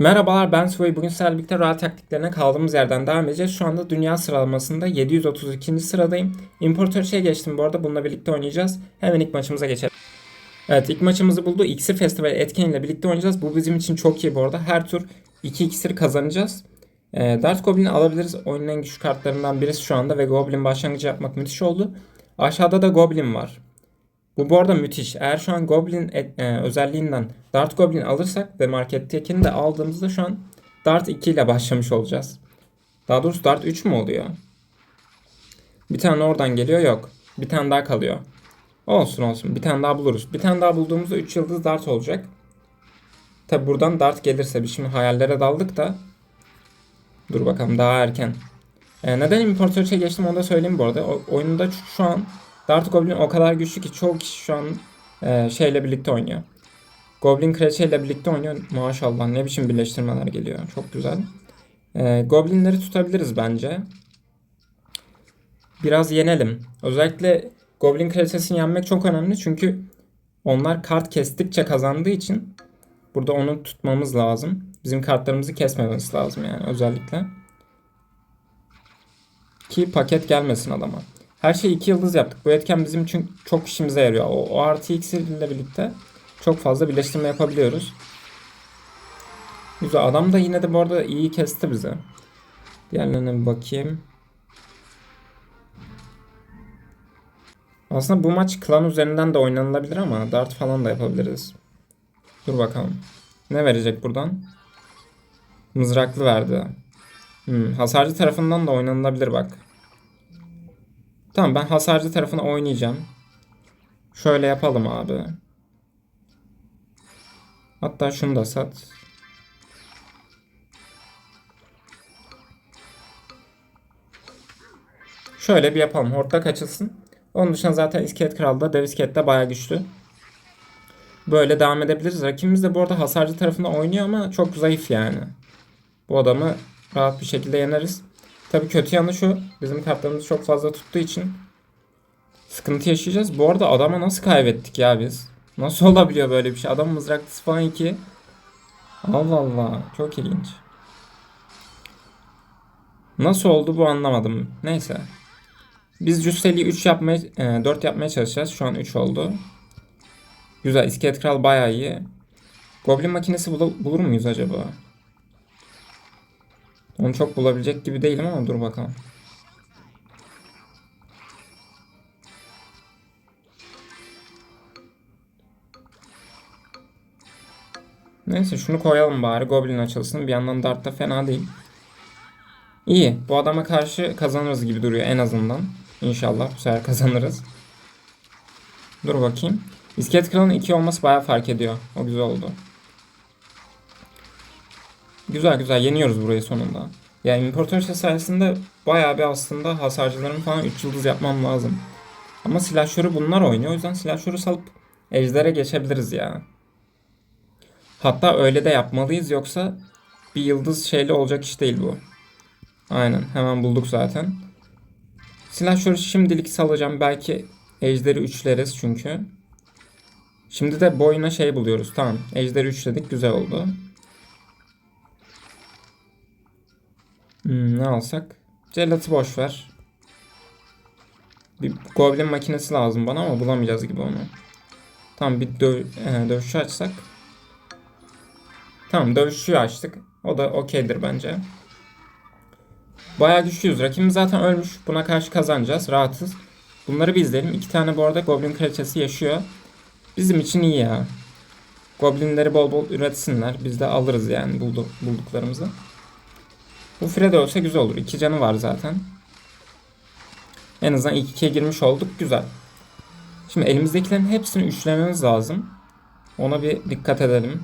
Merhabalar ben Sway. Bugün sizlerle birlikte rahat taktiklerine kaldığımız yerden devam edeceğiz. Şu anda dünya sıralamasında 732. sıradayım. İmparatoriçe'ye geçtim bu arada. Bununla birlikte oynayacağız. Hemen ilk maçımıza geçelim. Evet ilk maçımızı buldu. İksir Festival etkeniyle birlikte oynayacağız. Bu bizim için çok iyi bu arada. Her tur 2 iksir kazanacağız. Ee, Dart Goblin'i alabiliriz. Oyunun en güçlü kartlarından birisi şu anda ve Goblin başlangıcı yapmak müthiş oldu. Aşağıda da Goblin var. Bu bu arada müthiş. Eğer şu an Goblin e, özelliğinden Dart Goblin alırsak ve markettekini de aldığımızda şu an Dart 2 ile başlamış olacağız. Daha doğrusu Dart 3 mü oluyor? Bir tane oradan geliyor yok. Bir tane daha kalıyor. Olsun olsun. Bir tane daha buluruz. Bir tane daha bulduğumuzda 3 yıldız Dart olacak. Tabi buradan Dart gelirse biz şimdi hayallere daldık da. Dur bakalım daha erken. E, neden İmparatoriçe geçtim onu da söyleyeyim bu arada. O, oyunda şu an Dart Goblin o kadar güçlü ki çoğu kişi şu an e, şeyle birlikte oynuyor. Goblin Kraliçe ile birlikte oynuyor. Maşallah ne biçim birleştirmeler geliyor. Çok güzel. E, Goblinleri tutabiliriz bence. Biraz yenelim. Özellikle Goblin Kraliçesini yenmek çok önemli çünkü onlar kart kestikçe kazandığı için burada onu tutmamız lazım. Bizim kartlarımızı kesmemesi lazım yani özellikle. Ki paket gelmesin adama. Her şeyi 2 yıldız yaptık. Bu etken bizim için çok işimize yarıyor. O, o artı iksir ile birlikte çok fazla birleştirme yapabiliyoruz. Güzel. Adam da yine de bu arada iyi kesti bize. Diğerlerine bir bakayım. Aslında bu maç klan üzerinden de oynanılabilir ama dart falan da yapabiliriz. Dur bakalım. Ne verecek buradan? Mızraklı verdi. Hmm, hasarcı tarafından da oynanılabilir bak. Tamam ben hasarcı tarafına oynayacağım. Şöyle yapalım abi. Hatta şunu da sat. Şöyle bir yapalım. Hortlak açılsın. Onun dışında zaten İskelet Kral da Dev İskelet de bayağı güçlü. Böyle devam edebiliriz. Rakibimiz de bu arada hasarcı tarafında oynuyor ama çok zayıf yani. Bu adamı rahat bir şekilde yeneriz. Tabii kötü yanı şu. Bizim kartlarımız çok fazla tuttuğu için sıkıntı yaşayacağız. Bu arada adama nasıl kaybettik ya biz? Nasıl olabiliyor böyle bir şey? Adam mızraklısı falan 2. Allah Allah. Çok ilginç. Nasıl oldu bu anlamadım. Neyse. Biz Cüsseli'yi 3 yapmaya, e, 4 yapmaya çalışacağız. Şu an 3 oldu. Güzel. İskelet Kral bayağı iyi. Goblin makinesi bul- bulur muyuz acaba? Onu çok bulabilecek gibi değilim ama dur bakalım. Neyse şunu koyalım bari. Goblin açılsın. Bir yandan Dart da fena değil. İyi. Bu adama karşı kazanırız gibi duruyor en azından. İnşallah bu sefer kazanırız. Dur bakayım. İskelet Kral'ın 2 olması bayağı fark ediyor. O güzel oldu. Güzel güzel yeniyoruz burayı sonunda. Ya İmparatoriçe sayesinde bayağı bir aslında hasarcılarım falan 3 yıldız yapmam lazım. Ama silahşörü bunlar oynuyor. O yüzden silahşörü salıp ejdere geçebiliriz ya. Hatta öyle de yapmalıyız yoksa bir yıldız şeyle olacak iş değil bu. Aynen hemen bulduk zaten. Silahşörü şimdilik salacağım. Belki ejderi üçleriz çünkü. Şimdi de boyuna şey buluyoruz. Tamam. Ejderi üçledik. Güzel oldu. Hmm, ne alsak? Celatı boş ver. Bir goblin makinesi lazım bana ama bulamayacağız gibi onu. Tamam bir döv e, dövüşü açsak. Tamam dövüşü açtık. O da okeydir bence. Bayağı güçlüyüz. Rakibimiz zaten ölmüş. Buna karşı kazanacağız. Rahatız. Bunları bir izleyelim. İki tane bu arada Goblin kraliçesi yaşıyor. Bizim için iyi ya. Goblinleri bol bol üretsinler. Biz de alırız yani buldu, bulduklarımızı. Bu Fred ölse güzel olur. İki canı var zaten. En azından ilk ikiye girmiş olduk. Güzel. Şimdi elimizdekilerin hepsini üçlememiz lazım. Ona bir dikkat edelim.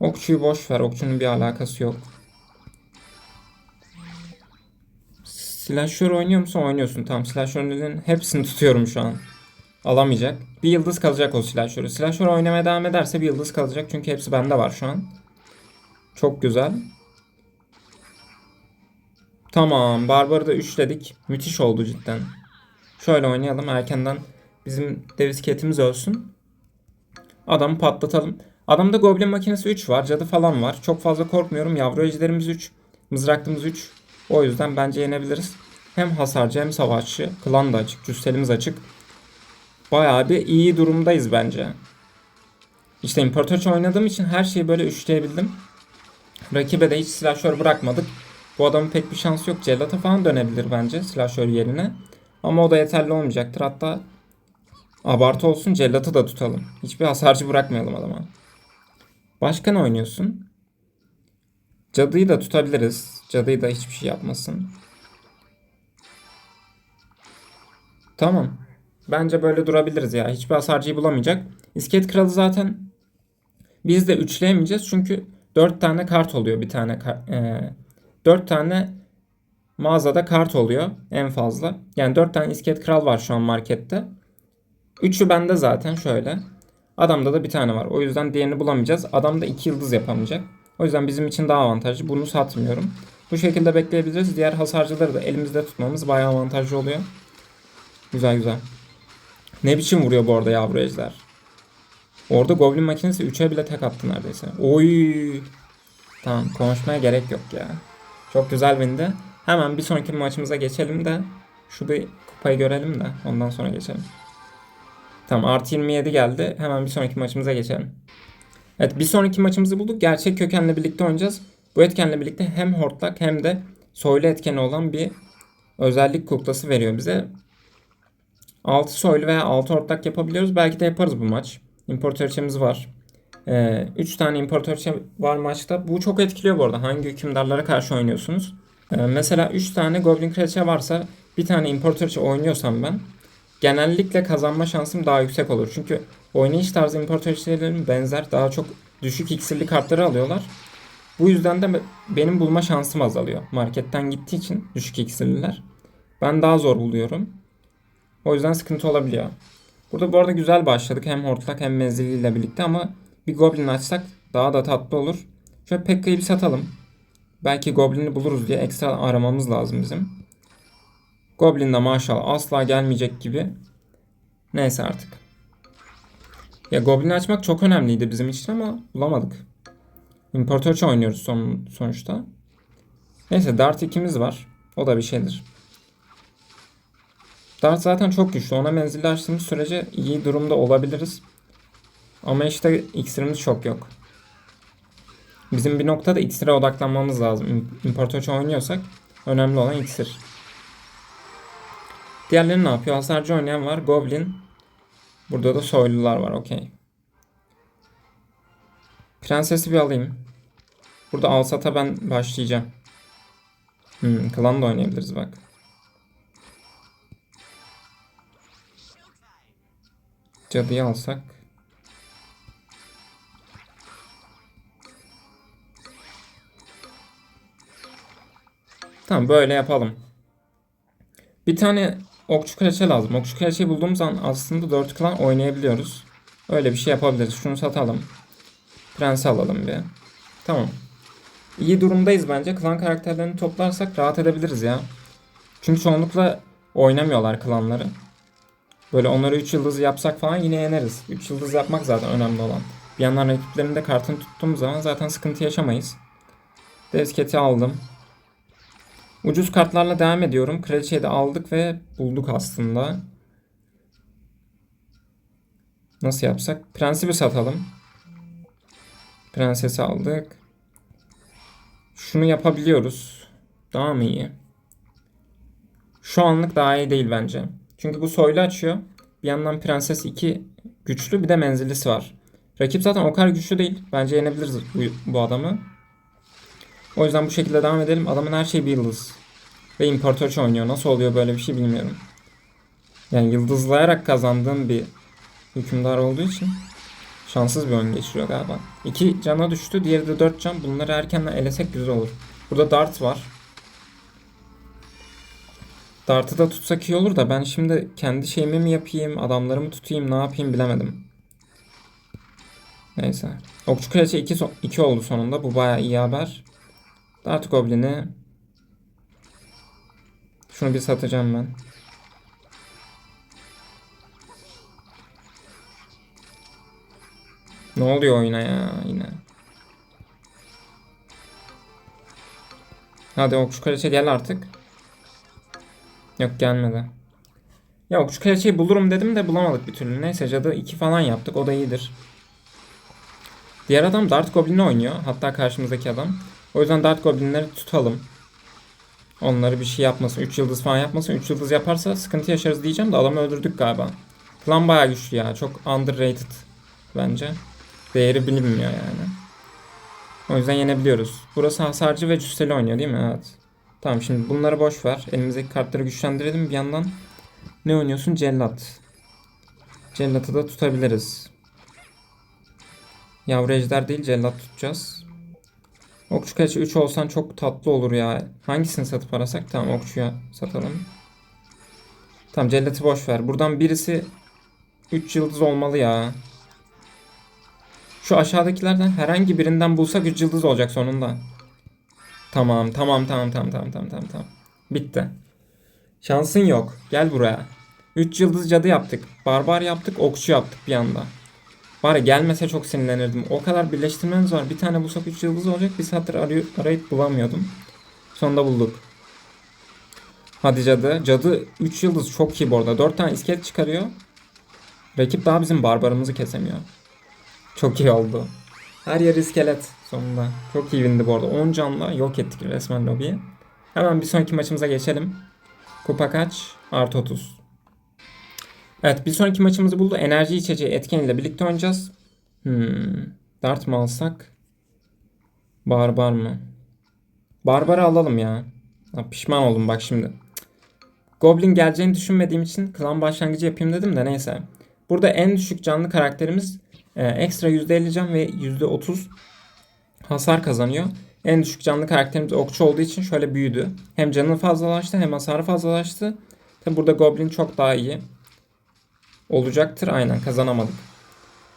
Okçuyu boş ver. Okçunun bir alakası yok. Slasher oynuyor musun? Oynuyorsun. Tamam. Slasher'ın hepsini tutuyorum şu an. Alamayacak. Bir yıldız kalacak o Slasher'ı. Slasher oynamaya devam ederse bir yıldız kalacak. Çünkü hepsi bende var şu an. Çok güzel. Tamam. Barbar'ı da üçledik. Müthiş oldu cidden. Şöyle oynayalım. Erkenden bizim dev isketimiz ölsün. Adamı patlatalım. Adamda Goblin makinesi 3 var. Cadı falan var. Çok fazla korkmuyorum. Yavru ejderimiz 3. Mızraklımız 3. O yüzden bence yenebiliriz. Hem hasarcı hem savaşçı. Klan da açık. Cüsselimiz açık. Bayağı bir iyi durumdayız bence. İşte İmparatorça oynadığım için her şeyi böyle üçleyebildim. Rakibe de hiç silahşör bırakmadık. Bu adamın pek bir şansı yok. Cellata falan dönebilir bence silahşör yerine. Ama o da yeterli olmayacaktır. Hatta abartı olsun cellatı da tutalım. Hiçbir hasarcı bırakmayalım adama. Başka ne oynuyorsun? Cadıyı da tutabiliriz. Cadıyı da hiçbir şey yapmasın. Tamam. Bence böyle durabiliriz ya. Hiçbir hasarcıyı bulamayacak. İskelet kralı zaten biz de üçleyemeyeceğiz. Çünkü 4 tane kart oluyor bir tane. ka- E, 4 tane mağazada kart oluyor en fazla. Yani 4 tane iskelet kral var şu an markette. Üçü bende zaten şöyle. Adamda da bir tane var. O yüzden diğerini bulamayacağız. Adam da 2 yıldız yapamayacak. O yüzden bizim için daha avantajlı. Bunu satmıyorum. Bu şekilde bekleyebiliriz. Diğer hasarcıları da elimizde tutmamız bayağı avantajlı oluyor. Güzel güzel. Ne biçim vuruyor bu arada yavru ejder. Orada Goblin makinesi 3'e bile tek attı neredeyse. Oy. Tamam konuşmaya gerek yok ya. Çok güzel bindi. Hemen bir sonraki maçımıza geçelim de şu bir kupayı görelim de ondan sonra geçelim. Tamam artı 27 geldi. Hemen bir sonraki maçımıza geçelim. Evet bir sonraki maçımızı bulduk. Gerçek kökenle birlikte oynayacağız. Bu etkenle birlikte hem hortlak hem de soylu etkeni olan bir özellik kuklası veriyor bize. 6 soylu veya 6 hortlak yapabiliyoruz. Belki de yaparız bu maç. İmparatoriçemiz var. 3 tane imparatoriçe var maçta. Bu çok etkiliyor bu arada. Hangi hükümdarlara karşı oynuyorsunuz? Ee, mesela 3 tane Goblin Kraliçe varsa bir tane imparatoriçe oynuyorsam ben genellikle kazanma şansım daha yüksek olur. Çünkü oynayış tarzı imparatoriçelerin benzer daha çok düşük iksirli kartları alıyorlar. Bu yüzden de benim bulma şansım azalıyor. Marketten gittiği için düşük iksirliler. Ben daha zor buluyorum. O yüzden sıkıntı olabiliyor. Burada bu arada güzel başladık. Hem hortlak hem menziliyle birlikte ama bir goblin açsak daha da tatlı olur. Şöyle Pekka'yı bir satalım. Belki goblini buluruz diye ekstra aramamız lazım bizim. Goblin de maşallah asla gelmeyecek gibi. Neyse artık. Ya goblini açmak çok önemliydi bizim için ama bulamadık. İmparatorça oynuyoruz son, sonuçta. Neyse Dart 2'miz var. O da bir şeydir. Dart zaten çok güçlü. Ona açtığımız sürece iyi durumda olabiliriz. Ama işte iksirimiz çok yok. Bizim bir noktada iksire odaklanmamız lazım. İmparatorça oynuyorsak önemli olan iksir. Diğerleri ne yapıyor? Hasarcı oynayan var. Goblin. Burada da soylular var. Okey. Prensesi bir alayım. Burada Alsat'a ben başlayacağım. Hmm, klan da oynayabiliriz bak. Cadıyı alsak. Tamam böyle yapalım. Bir tane okçu kraliçe lazım. Okçu kraliçeyi bulduğumuz zaman aslında 4 klan oynayabiliyoruz. Öyle bir şey yapabiliriz. Şunu satalım. Prensi alalım bir. Tamam. İyi durumdayız bence. Klan karakterlerini toplarsak rahat edebiliriz ya. Çünkü çoğunlukla oynamıyorlar klanları. Böyle onları 3 yıldız yapsak falan yine yeneriz. 3 yıldız yapmak zaten önemli olan. Bir yandan rakiplerinde kartını tuttuğumuz zaman zaten sıkıntı yaşamayız. Desketi aldım. Ucuz kartlarla devam ediyorum. Kraliçeyi de aldık ve bulduk aslında. Nasıl yapsak? Prensi bir satalım. Prensesi aldık. Şunu yapabiliyoruz. Daha mı iyi? Şu anlık daha iyi değil bence. Çünkü bu soylu açıyor. Bir yandan Prenses 2 güçlü bir de menzillisi var. Rakip zaten o kadar güçlü değil. Bence yenebiliriz bu, bu adamı. O yüzden bu şekilde devam edelim. Adamın her şeyi bir yıldız. Ve imparatorça oynuyor. Nasıl oluyor böyle bir şey bilmiyorum. Yani yıldızlayarak kazandığım bir hükümdar olduğu için şanssız bir oyun geçiriyor galiba. 2 cana düştü. Diğeri de 4 can. Bunları erkenden elesek güzel olur. Burada dart var. Dart'ı da tutsak iyi olur da ben şimdi kendi şeyimi mi yapayım, adamlarımı tutayım, ne yapayım bilemedim. Neyse. Okçu Kraliçe 2, 2 oldu sonunda. Bu baya iyi haber. Dart Goblin'i şunu bir satacağım ben. Ne oluyor oyuna ya yine? Hadi okçu kraliçe gel artık. Yok gelmedi. Ya okçu kraliçeyi bulurum dedim de bulamadık bir türlü. Neyse cadı 2 falan yaptık o da iyidir. Diğer adam Dart Goblin'i oynuyor. Hatta karşımızdaki adam. O yüzden Dart Goblin'leri tutalım. Onları bir şey yapmasın. 3 yıldız falan yapmasın. 3 yıldız yaparsa sıkıntı yaşarız diyeceğim de adamı öldürdük galiba. Klan bayağı güçlü ya. Çok underrated bence. Değeri bilinmiyor yani. O yüzden yenebiliyoruz. Burası hasarcı ve cüsseli oynuyor değil mi? Evet. Tamam şimdi bunları boş ver. Elimizdeki kartları güçlendirelim bir yandan. Ne oynuyorsun? Cellat. Cellat'ı da tutabiliriz. Yavru ejder değil cellat tutacağız. Okçu kaçı 3 olsan çok tatlı olur ya. Hangisini satıp arasak? Tamam okçuya satalım. Tamam cellatı boş ver. Buradan birisi 3 yıldız olmalı ya. Şu aşağıdakilerden herhangi birinden bulsak 3 yıldız olacak sonunda. Tamam tamam tamam tamam tamam tamam tamam tamam. Bitti. Şansın yok. Gel buraya. 3 yıldız cadı yaptık. Barbar yaptık. Okçu yaptık bir anda. Bari gelmese çok sinirlenirdim. O kadar birleştirmeniz var. Bir tane bulsak 3 yıldız olacak. Bir arıyor, arayıp bulamıyordum. Sonunda bulduk. Hadi cadı. Cadı 3 yıldız çok iyi bu arada. 4 tane iskelet çıkarıyor. Rakip daha bizim barbarımızı kesemiyor. Çok iyi oldu. Her yer iskelet sonunda. Çok iyi windi bu arada. 10 canla yok ettik resmen lobiyi. Hemen bir sonraki maçımıza geçelim. Kupa kaç? Artı 30. Evet bir sonraki maçımızı buldu. Enerji içeceği etkeniyle birlikte oynayacağız. Hmm. Dart mı alsak? Barbar mı? Barbar'ı alalım ya. Ha, pişman oldum bak şimdi. Goblin geleceğini düşünmediğim için klan başlangıcı yapayım dedim de neyse. Burada en düşük canlı karakterimiz e, ekstra %50 can ve %30 hasar kazanıyor. En düşük canlı karakterimiz okçu olduğu için şöyle büyüdü. Hem canı fazlalaştı hem hasarı fazlalaştı. Tabi burada Goblin çok daha iyi. Olacaktır aynen kazanamadık.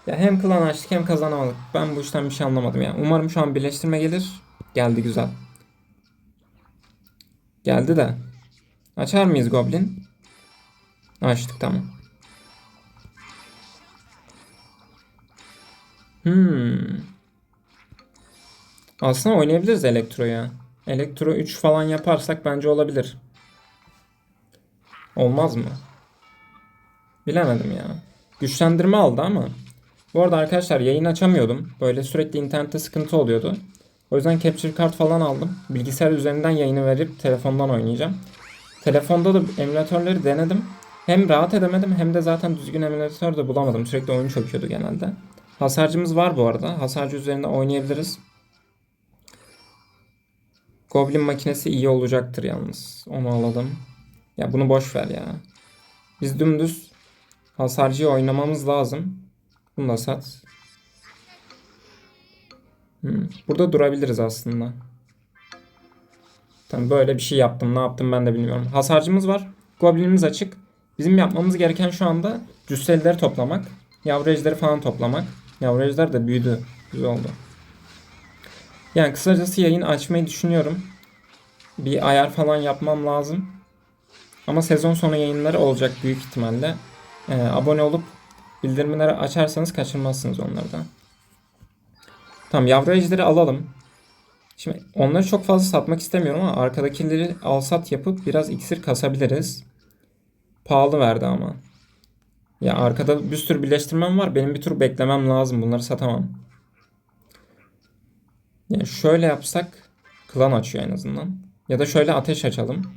Ya hem klan açtık hem kazanamadık. Ben bu işten bir şey anlamadım ya. Umarım şu an birleştirme gelir. Geldi güzel. Geldi de. Açar mıyız Goblin? Açtık tamam. Hmm. Aslında oynayabiliriz Elektro'ya. Elektro 3 falan yaparsak bence olabilir. Olmaz mı? Bilemedim ya. Güçlendirme aldı ama. Bu arada arkadaşlar yayın açamıyordum. Böyle sürekli internette sıkıntı oluyordu. O yüzden capture kart falan aldım. Bilgisayar üzerinden yayını verip telefondan oynayacağım. Telefonda da emülatörleri denedim. Hem rahat edemedim hem de zaten düzgün emülatör de bulamadım. Sürekli oyun çöküyordu genelde. Hasarcımız var bu arada. Hasarcı üzerinde oynayabiliriz. Goblin makinesi iyi olacaktır yalnız. Onu alalım. Ya bunu boş ver ya. Biz dümdüz hasarcıyı oynamamız lazım. Bunu da sat. Hmm. Burada durabiliriz aslında. Tamam böyle bir şey yaptım. Ne yaptım ben de bilmiyorum. Hasarcımız var. Goblinimiz açık. Bizim yapmamız gereken şu anda cüsselileri toplamak. Yavru ejderi falan toplamak. Yavru ejder de büyüdü. Güzel oldu. Yani kısacası yayın açmayı düşünüyorum. Bir ayar falan yapmam lazım. Ama sezon sonu yayınları olacak büyük ihtimalle. Ee, abone olup bildirimleri açarsanız kaçırmazsınız onları da. Tamam yavru ejderi alalım. Şimdi onları çok fazla satmak istemiyorum ama arkadakileri alsat yapıp biraz iksir kasabiliriz. Pahalı verdi ama. Ya arkada bir sürü birleştirmem var. Benim bir tur beklemem lazım. Bunları satamam. Yani şöyle yapsak klan açıyor en azından. Ya da şöyle ateş açalım.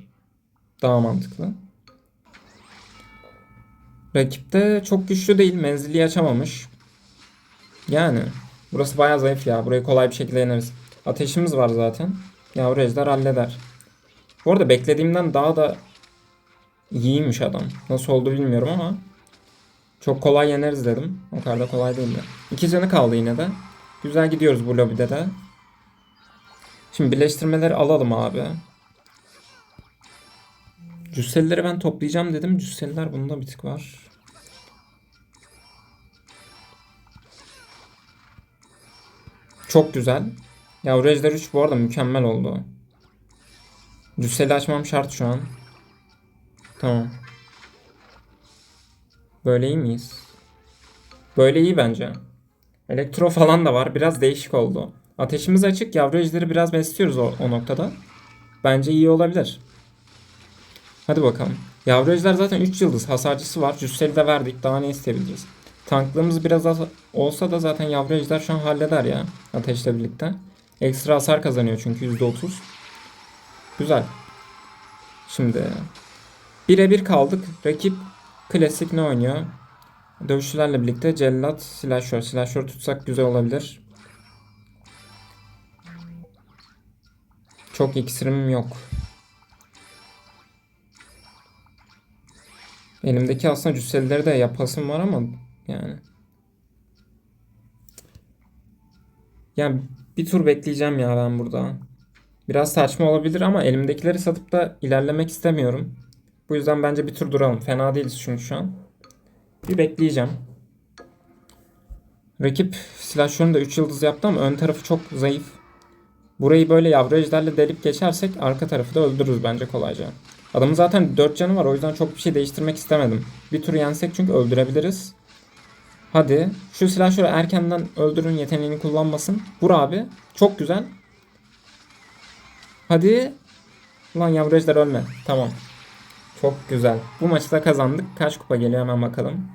Daha mantıklı. Rakipte çok güçlü değil. Menzili açamamış. Yani burası bayağı zayıf ya. Burayı kolay bir şekilde yeneriz. Ateşimiz var zaten. Yavru ejder halleder. Bu arada beklediğimden daha da iyiymiş adam. Nasıl oldu bilmiyorum ama çok kolay yeneriz dedim. O kadar da kolay değil de. İki canı kaldı yine de. Güzel gidiyoruz bu lobide de. Şimdi birleştirmeleri alalım abi. Cüsselileri ben toplayacağım dedim. Cüsseliler bunda bir tık var. Çok güzel. Ya Ejder 3 bu arada mükemmel oldu. Cüsseli açmam şart şu an. Tamam. Böyle iyi miyiz? Böyle iyi bence. Elektro falan da var. Biraz değişik oldu. Ateşimiz açık. Yavru ejderi biraz besliyoruz o, o noktada. Bence iyi olabilir. Hadi bakalım. Yavru ejder zaten 3 yıldız. Hasarcısı var. Cüsseli de verdik. Daha ne isteyebiliriz? Tanklığımız biraz az olsa da zaten yavru ejder şu an halleder ya. Ateşle birlikte. Ekstra hasar kazanıyor çünkü %30. Güzel. Şimdi birebir kaldık. Rakip klasik ne oynuyor? Dövüşçülerle birlikte cellat, silahşör. Silahşör tutsak güzel olabilir. Çok iksirim yok. Elimdeki aslında cüsselileri de yapasım var ama yani. Yani bir tur bekleyeceğim ya ben burada. Biraz saçma olabilir ama elimdekileri satıp da ilerlemek istemiyorum. Bu yüzden bence bir tur duralım. Fena değiliz çünkü şu an. Bir bekleyeceğim. Rakip silahşörünü de 3 yıldız yaptı ama ön tarafı çok zayıf. Burayı böyle yavru ejderle delip geçersek arka tarafı da öldürürüz bence kolayca. Adamın zaten 4 canı var o yüzden çok bir şey değiştirmek istemedim. Bir tur yensek çünkü öldürebiliriz. Hadi. Şu silahşörü erkenden öldürün yeteneğini kullanmasın. Vur abi. Çok güzel. Hadi. Ulan yavru ejder ölme. Tamam. Çok güzel. Bu maçı da kazandık. Kaç kupa geliyor hemen bakalım.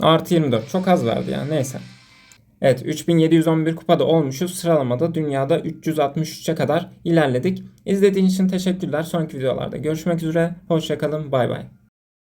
Artı 24. Çok az verdi ya. Neyse. Evet 3711 kupada olmuşuz. Sıralamada dünyada 363'e kadar ilerledik. İzlediğiniz için teşekkürler. Sonraki videolarda görüşmek üzere. Hoşçakalın. Bay bay.